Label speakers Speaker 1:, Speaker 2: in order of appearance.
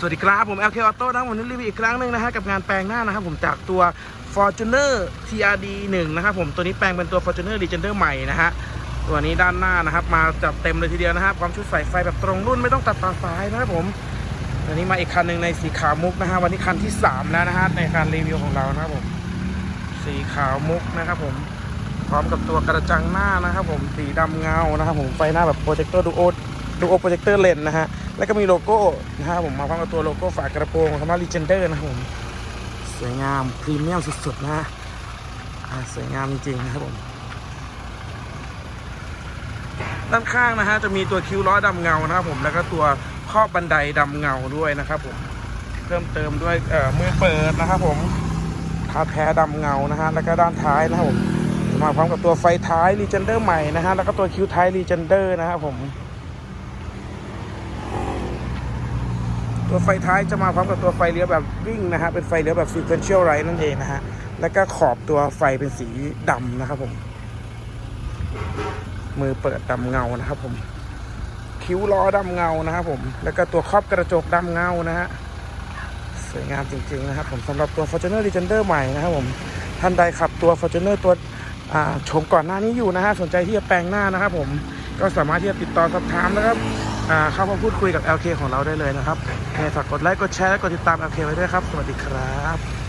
Speaker 1: สวัสดีครับ ผม LK Auto นะครับผมนี่รีวิวอีกครั้งหนึ่งนะฮะกับงานแปลงหน้านะครับผมจากตัว Fortuner TRD 1นะครับผมตัวนี้แปลงเป็นตัว Fortuner Legender ใหม่นะฮะตัวนี้ด้านหน้านะครับ มาจัดเต็มเลยทีเดียวนะครับความชุดใส่ไฟแบบตรงรุ่นไม่ต้องตัดต่อสายนะครับผมตัวนี้มาอีกคันหนึ่งในสีขาวมุกนะฮะวันนี้คันที่ 3 แล้วนะฮะในการรีวิวของเรานะครับผมสีขาวมุกนะครับผมพร้อมกับตัวกระจังหน้านะครับผมสีดำเงานะครับผมไฟหน้าแบบโปรเจคเตอร์ดูโอดูโอโปรเจคเตอร์เลนนะฮะ แล้วก็มีโลโก้นะครับผมมาพร้อมกับตัวโลโก้ฝากระโปรงคำว่า Legender นะครับผมสวยงามพรีเมียมสุดๆนะฮะสวยงามจริงๆนะครับผมด้านข้างนะฮะจะมีตัวคิ้วล้อดำเงานะครับผมแล้วก็ตัวครอบบันไดดำเงาด้วยนะครับผมเพิ่มเติมด้วยเอ่อมือเปิดนะครับผมคาแพ้ดำเงานะฮะแล้วก็ด้านท้ายนะครับผมมาพร้อมกับตัวไฟท้าย Legender ใหม่นะฮะแล้วก็ตัวคิ้วท้าย Legender นะครับผม ตัวไฟท้ายจะมาพร้อมกับตัวไฟเลี้ยวแบบวิ่งนะฮะเป็นไฟเลี้ยวแบบ sequential light นั่นเองนะฮะแล้วก็ขอบตัวไฟเป็นสีดำนะครับผม มือเปิดดำเงานะครับผม คิ้วล้อดำเงานะครับผม แล้วก็ตัวครอบกระจกดำเงานะฮะสวยงามจริงๆนะครับผมสำหรับตัว Fortuner Legender ใหม่นะครับผมท่านใดขับตัว Fortuner ตัวชมก่อนหน้านี้อยู่นะฮะสนใจที่จะแปลงหน้านะครับผมก็สามารถที่จะติดต่อสอบถามนะครับ เข้ามาพูดคุยกับ LK ของเราได้เลยนะครับยังไงฝากกดไลค์ กดแชร์ และกดติดตาม LK ไว้ด้วยครับ สวัสดีครับ